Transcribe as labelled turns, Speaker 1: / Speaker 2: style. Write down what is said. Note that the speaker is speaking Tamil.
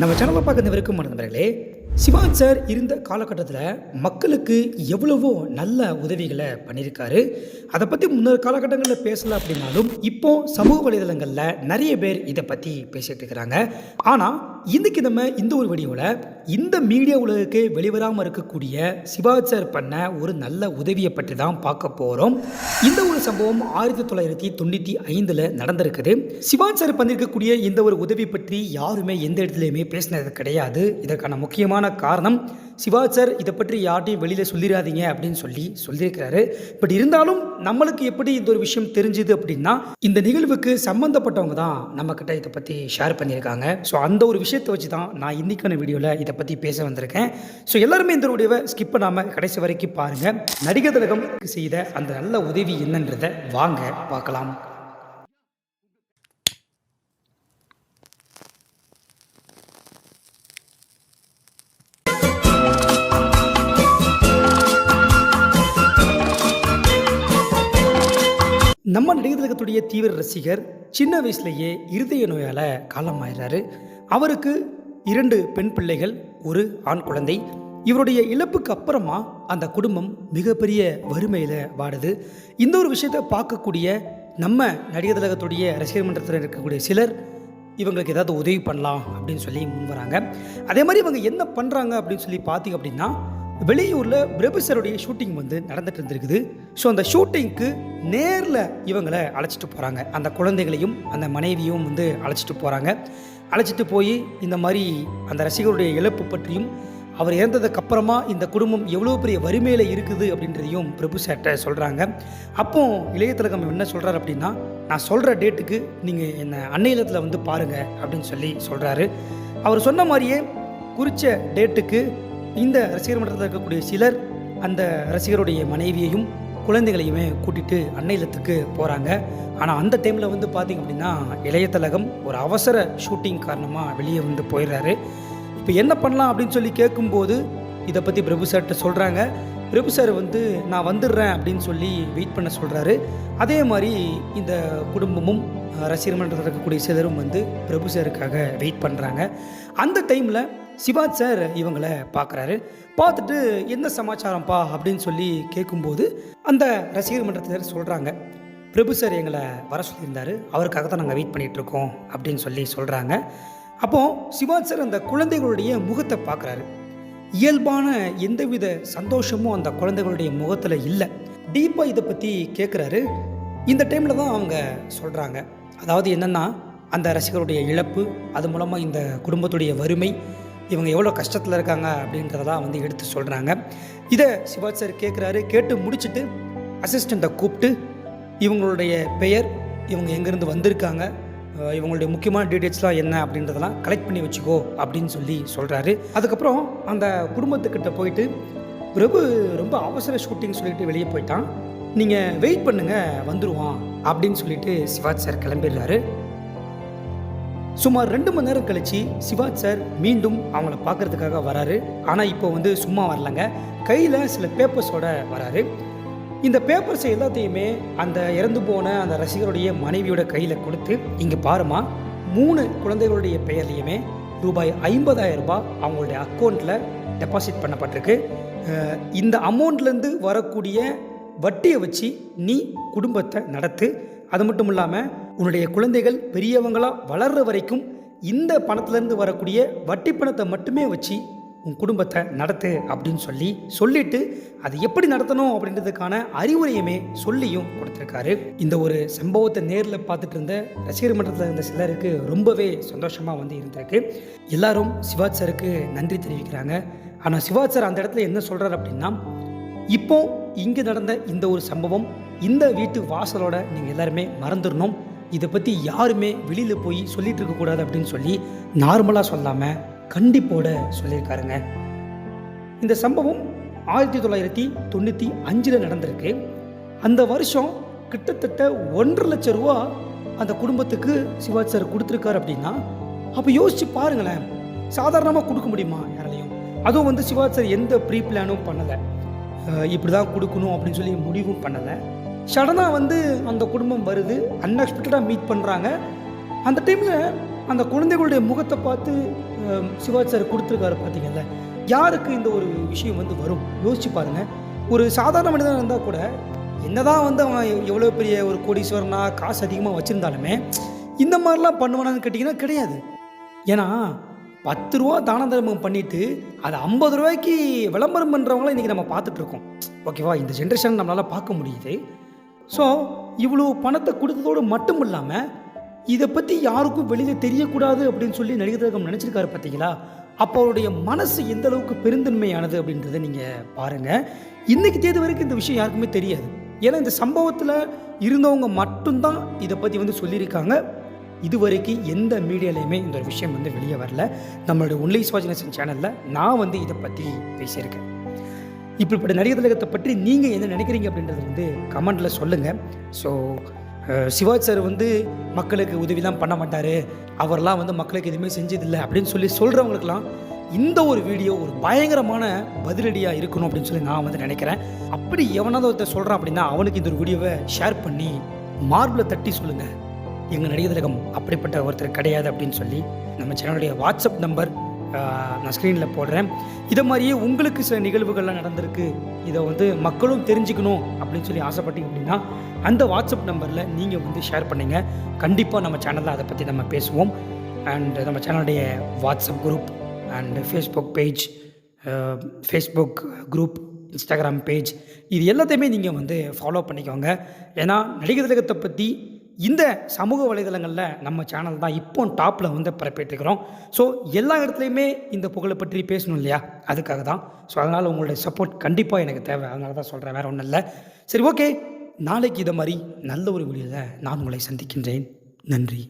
Speaker 1: நம்ம சேனலை பார்க்குறவருக்கும் நண்பர்களே. சிவாஜ் சார் இருந்த காலகட்டத்தில் மக்களுக்கு எவ்வளவோ நல்ல உதவிகளை பண்ணியிருக்காரு. அதை பற்றி முன்னொரு காலகட்டங்களில் பேசலை அப்படின்னாலும் இப்போ சமூக வலைதளங்களில் நிறைய பேர் இதை பற்றி பேசிகிட்டு இருக்கிறாங்க ஆனால் இன்னைக்கு நம்ம இந்த ஒரு வீடியோவில் இந்த மீடியா உலகுக்கு வெளிவராமல் இருக்கக்கூடிய சிவாஜ் சார் பண்ண ஒரு நல்ல உதவியை பற்றி தான் பார்க்க போகிறோம் இந்த ஒரு சம்பவம் ஆயிரத்தி தொள்ளாயிரத்தி தொண்ணூற்றி ஐந்தில் நடந்திருக்குது. சிவாஜ் சார் பண்ணியிருக்கக்கூடிய இந்த ஒரு உதவி பற்றி யாருமே எந்த இடத்துலையுமே பேசினது கிடையாது. இதற்கான முக்கியமான காரணம் சிவா சார் இதை பற்றி யார்ட்டையும் வெளியில் சொல்லிடாதீங்க அப்படின்னு சொல்லி சொல்லியிருக்கிறாரு. பட் இருந்தாலும் நம்மளுக்கு எப்படி இந்த ஒரு விஷயம் தெரிஞ்சுது அப்படின்னா இந்த நிகழ்வுக்கு சம்மந்தப்பட்டவங்க தான் நம்மக்கிட்ட இதை பற்றி ஷேர் பண்ணியிருக்காங்க. ஸோ அந்த ஒரு விஷயத்தை வச்சு தான் நான் இன்றைக்கான வீடியோவில் இதை பற்றி பேச வந்திருக்கேன். ஸோ எல்லாருமே இந்த வீடியோவை ஸ்கிப் பண்ணாமல் கடைசி வரைக்கும் பாருங்கள் நடிகர் திலகம் செய்த அந்த நல்ல உதவி என்னன்றதை வாங்க பார்க்கலாம். நம்ம நடிகர் திலகத்துடைய தீவிர ரசிகர் சின்ன வயசுலேயே இருதய நோயால் காலமாயிடுறாரு அவருக்கு இரண்டு பெண் பிள்ளைகள் ஒரு ஆண் குழந்தை. இவருடைய இழப்புக்கு அப்புறமா அந்த குடும்பம் மிகப்பெரிய வறுமையில் வாடுது. இந்த ஒரு விஷயத்தை பார்க்கக்கூடிய நம்ம நடிகர் திலகத்துடைய ரசிகர் மன்றத்தில் இருக்கக்கூடிய சிலர் இவங்களுக்கு ஏதாவது உதவி பண்ணலாம் அப்படின்னு சொல்லி முன் வராங்க. அதே மாதிரி இவங்க என்ன பண்ணுறாங்க அப்படின்னு சொல்லி பார்த்தீங்க அப்படின்னா வெளியூரில் பிரபுசருடைய ஷூட்டிங் வந்து நடந்துட்டு இருந்திருக்குது. ஸோ அந்த ஷூட்டிங்க்கு நேரில் இவங்களை அழைச்சிட்டு போகிறாங்க அந்த குழந்தைகளையும் அந்த மனைவியும் வந்து அழைச்சிட்டு போகிறாங்க அழைச்சிட்டு போய் இந்த மாதிரி அந்த ரசிகருடைய இழப்பு பற்றியும் அவர் இறந்ததுக்கு அப்புறமா இந்த குடும்பம் எவ்வளோ பெரிய வறுமையில் இருக்குது அப்படின்றதையும் பிரபு சார்ட்ட சொல்கிறாங்க அப்போ இளைய திலகம் என்ன சொல்கிறார் அப்படின்னா நான் சொல்கிற டேட்டுக்கு நீங்கள் என்னை அன்னையிலத்தில் வந்து பாருங்கள் அப்படின்னு சொல்லி சொல்கிறாரு அவர் சொன்ன மாதிரியே குறித்த டேட்டுக்கு இந்த ரசிகர் மன்றத்தில் இருக்கக்கூடிய சிலர் அந்த ரசிகருடைய மனைவியையும் குழந்தைகளையுமே கூட்டிட்டு அன்னையிலத்துக்கு போகிறாங்க ஆனால் அந்த டைமில் வந்து பார்த்திங்க அப்படின்னா இளையதலகம் ஒரு அவசர ஷூட்டிங் காரணமாக வெளியே வந்து போயிடுறாரு. இப்போ என்ன பண்ணலாம் அப்படின்னு சொல்லி கேட்கும்போது இதை பற்றி பிரபு சார்கிட்ட சொல்கிறாங்க பிரபு சார் வந்து நான் வந்துடுறேன் அப்படின்னு சொல்லி வெயிட் பண்ண சொல்கிறாரு அதே மாதிரி இந்த குடும்பமும் ரசிகர் மன்றத்தில் இருக்கக்கூடிய சிலரும் வந்து பிரபு சாருக்காக வெயிட் பண்ணுறாங்க அந்த டைமில் சிவாஜ் சார் இவங்களை பார்க்குறாரு. பார்த்துட்டு என்ன சமாச்சாரம்ப்பா? அப்படின்னு சொல்லி கேட்கும்போது அந்த ரசிகர் மன்றத்தினர் சொல்கிறாங்க பிரபு சார் எங்களை வர சொல்லியிருந்தாரு. அவருக்காக தான் நாங்கள் வெயிட் பண்ணிகிட்ருக்கோம் அப்படின்னு சொல்லி சொல்கிறாங்க அப்போது சிவாஜ் சார் அந்த குழந்தைகளுடைய முகத்தை பார்க்குறாரு. இயல்பான எந்தவித சந்தோஷமும் அந்த குழந்தைகளுடைய முகத்தில் இல்லை. டீப்பாக இதை பற்றி கேட்குறாரு இந்த டைமில் தான் அவங்க சொல்கிறாங்க அதாவது என்னென்னா அந்த ரசிகருடைய இழப்பு அது மூலமாக இந்த குடும்பத்துடைய வறுமை இவங்க எவ்வளோ கஷ்டத்தில் இருக்காங்க அப்படின்றதெல்லாம் வந்து எடுத்து சொல்கிறாங்க இதை சிவாஜ் சார் கேட்குறாரு கேட்டு முடிச்சுட்டு அசிஸ்டண்ட்டை கூப்பிட்டு இவங்களுடைய பெயர் இவங்க எங்கேருந்து வந்திருக்காங்க இவங்களுடைய முக்கியமான டீட்டெயில்ஸ்லாம் என்ன அப்படின்றதெல்லாம் கலெக்ட் பண்ணி வச்சுக்கோ அப்படின்னு சொல்லி சொல்கிறாரு அதுக்கப்புறம் அந்த குடும்பத்துக்கிட்ட போயிட்டு பிரபு ரொம்ப அவசர ஷூட்டிங் சொல்லிட்டு வெளியே போயிட்டான். நீங்கள் வெயிட் பண்ணுங்கள் வந்துடுவான் அப்படின்னு சொல்லிட்டு சிவாஜ் சார் கிளம்பிடுறாரு. சுமார் ரெண்டு மணி நேரம் கழிச்சு சிவாஜ் சார் மீண்டும் அவங்கள பார்க்கறதுக்காக வராரு. ஆனால் இப்போ வந்து சும்மா வரலங்க. கையில் சில பேப்பர்ஸோட வராரு. இந்த பேப்பர்ஸ் எல்லாத்தையுமே அந்த இறந்து போன அந்த ரசிகருடைய மனைவியோட கையில் கொடுத்து இங்கே பாருமா மூணு குழந்தைகளுடைய பெயர்லையுமே ரூபாய் ஐம்பதாயிரம் ரூபாய் அவங்களுடைய அக்கௌண்ட்டில் டெபாசிட் பண்ணப்பட்டிருக்கு. இந்த அமௌண்ட்லேருந்து வரக்கூடிய வட்டியை வச்சு நீ குடும்பத்தை நடத்து. அது மட்டும் இல்லாமல் உன்னுடைய குழந்தைகள் பெரியவங்களாக வளர்ற வரைக்கும் இந்த பணத்துலேருந்து வரக்கூடிய வட்டி பணத்தை மட்டுமே வச்சு உன் குடும்பத்தை நடத்து அப்படின்னு சொல்லி சொல்லிட்டு அது எப்படி நடத்தணும் அப்படின்றதுக்கான அறிவுரையுமே சொல்லியும் கொடுத்துருக்காரு. இந்த ஒரு சம்பவத்தை நேரில் பார்த்துட்டு இருந்த ரசிகர் மன்றத்தில் இருந்த சிலருக்கு ரொம்பவே சந்தோஷமாக வந்து இருந்திருக்கு. எல்லாரும் சிவாஜ் சாருக்கு நன்றி தெரிவிக்கிறாங்க. ஆனால் சிவாஜ் சார் அந்த இடத்துல என்ன சொல்கிறார் அப்படின்னா இப்போ இங்கே நடந்த இந்த ஒரு சம்பவம் இந்த வீட்டு வாசலோட நீங்கள் எல்லாருமே மறந்துடணும். இதை பற்றி யாருமே வெளியில் போய் சொல்லிட்டு இருக்கக்கூடாது அப்படின்னு சொல்லி நார்மலாக சொல்லாமல் கண்டிப்போட சொல்லியிருக்காருங்க. இந்த சம்பவம் ஆயிரத்தி தொள்ளாயிரத்தி தொண்ணூற்றி அஞ்சில் நடந்திருக்கு. அந்த வருஷம் கிட்டத்தட்ட ஒன்றரை லட்சம் ரூபா அந்த குடும்பத்துக்கு சிவாஜி சார் கொடுத்துருக்காரு அப்படின்னா அப்போ யோசிச்சு பாருங்களேன். சாதாரணமாக கொடுக்க முடியுமா யாராலையும்? அதுவும் வந்து சிவாஜி சார் எந்த ப்ரீ பிளானும் பண்ணலை. இப்படி தான் கொடுக்கணும் அப்படின்னு சொல்லி முடிவும் பண்ணலை. சடனாக வந்து அந்த குடும்பம் வருது. அன்எக்ஸ்பெக்டடாக மீட் பண்ணுறாங்க அந்த டைமில் அந்த குழந்தைகளுடைய முகத்தை பார்த்து அஹ், சிவாஜி சார் கொடுத்துருக்காரு பார்த்தீங்கல்ல. யாருக்கு இந்த ஒரு விஷயம் வந்து வரும்? யோசிச்சு பாருங்கள் ஒரு சாதாரண மனிதனாக இருந்தால் கூட என்னதான் வந்து அவன் எவ்வளோ பெரிய ஒரு கோடீஸ்வரனா காசு அதிகமாக வச்சுருந்தாலுமே இந்த மாதிரிலாம் பண்ணுவானான்னு கேட்டிங்கன்னா கிடையாது. ஏன்னா பத்து ரூபா தான தர்மம் பண்ணிவிட்டு அதை ஐம்பது ரூபாய்க்கு விளம்பரம் பண்ணுறவங்களாம் இன்றைக்கி நம்ம பார்த்துட்ருக்கோம் ஓகேவா? இந்த ஜென்ரேஷன் நம்மளால் பார்க்க முடியுது. ஸோ இவ்வளோ பணத்தை கொடுத்ததோடு மட்டும் இல்லாமல் இதை பற்றி யாருக்கும் வெளியில் தெரியக்கூடாது அப்படின்னு சொல்லி நடிகர் திலகம் நினச்சிருக்காரு பார்த்தீங்களா அப்போ அவருடைய மனசு எந்த அளவுக்கு பெருந்தன்மையானது அப்படின்றத நீங்கள் பாருங்கள் இன்றைக்கி தேதி வரைக்கும் இந்த விஷயம் யாருக்குமே தெரியாது. ஏன்னா இந்த சம்பவத்தில் இருந்தவங்க மட்டும்தான் இதை பற்றி வந்து சொல்லியிருக்காங்க. இதுவரைக்கும் எந்த மீடியாலையுமே இந்த ஒரு விஷயம் வந்து வெளியே வரல. நம்மளுடைய ஒன்லி சிவாஜினேசன் சேனலில் நான் வந்து இதை பற்றி பேசியிருக்கேன். இப்படிப்பட்ட நடிகர் திலகத்தை பற்றி நீங்கள் என்ன நினைக்கிறீங்க அப்படின்றது வந்து கமெண்டில் சொல்லுங்கள் ஸோ சிவாஜ் சார் வந்து மக்களுக்கு உதவிலாம் பண்ண மாட்டார். அவர்லாம் வந்து மக்களுக்கு எதுவுமே செஞ்சதில்லை அப்படின்னு சொல்லி சொல்கிறவங்களுக்கெல்லாம் இந்த ஒரு வீடியோ ஒரு பயங்கரமான பதிலடியாக இருக்கணும் அப்படின்னு சொல்லி நான் வந்து நினைக்கிறேன். அப்படி எவனாவது ஒருத்தர் சொல்கிறான் அப்படின்னா அவனுக்கு இந்த ஒரு வீடியோவை ஷேர் பண்ணி மார்பில் தட்டி சொல்லுங்கள் எங்கள் நடிகர் திலகம் அப்படிப்பட்ட ஒருத்தர் கிடையாது அப்படின்னு சொல்லி நம்ம சேனலுடைய வாட்ஸ்அப் நம்பர் நான் ஸ்க்ரீனில் போடுறேன். இதை மாதிரியே உங்களுக்கு சில நிகழ்வுகள்லாம் நடந்திருக்கு. இதை வந்து மக்களும் தெரிஞ்சுக்கணும் அப்படின்னு சொல்லி ஆசைப்பட்டீங்க அப்படின்னா அந்த வாட்ஸ்அப் நம்பரில் நீங்கள் வந்து ஷேர் பண்ணுங்க. கண்டிப்பாக நம்ம சேனலில் அதை பற்றி நம்ம பேசுவோம். அண்ட் நம்ம சேனலுடைய WhatsApp group and Facebook page Facebook group Instagram page இது எல்லாத்தையுமே நீங்கள் வந்து ஃபாலோ பண்ணிக்கோங்க. ஏன்னா நடிகர் திலகத்தை பற்றி இந்த சமூக வலைதளங்களில் நம்ம சேனல் தான் இப்போ டாப்பில் வந்து பரப்பிட்டுருக்கிறோம். ஸோ எல்லா இடத்துலையுமே இந்த புகழை பற்றி பேசணும் இல்லையா? அதுக்காக தான். ஸோ அதனால் உங்களுடைய சப்போர்ட் கண்டிப்பாக எனக்கு தேவை. அதனால தான் சொல்கிறேன் வேறு ஒன்றும் இல்லை. சரி ஓகே நாளைக்கு இதை மாதிரி நல்ல ஒரு வீடியோவில் நான் உங்களை சந்திக்கின்றேன். நன்றி.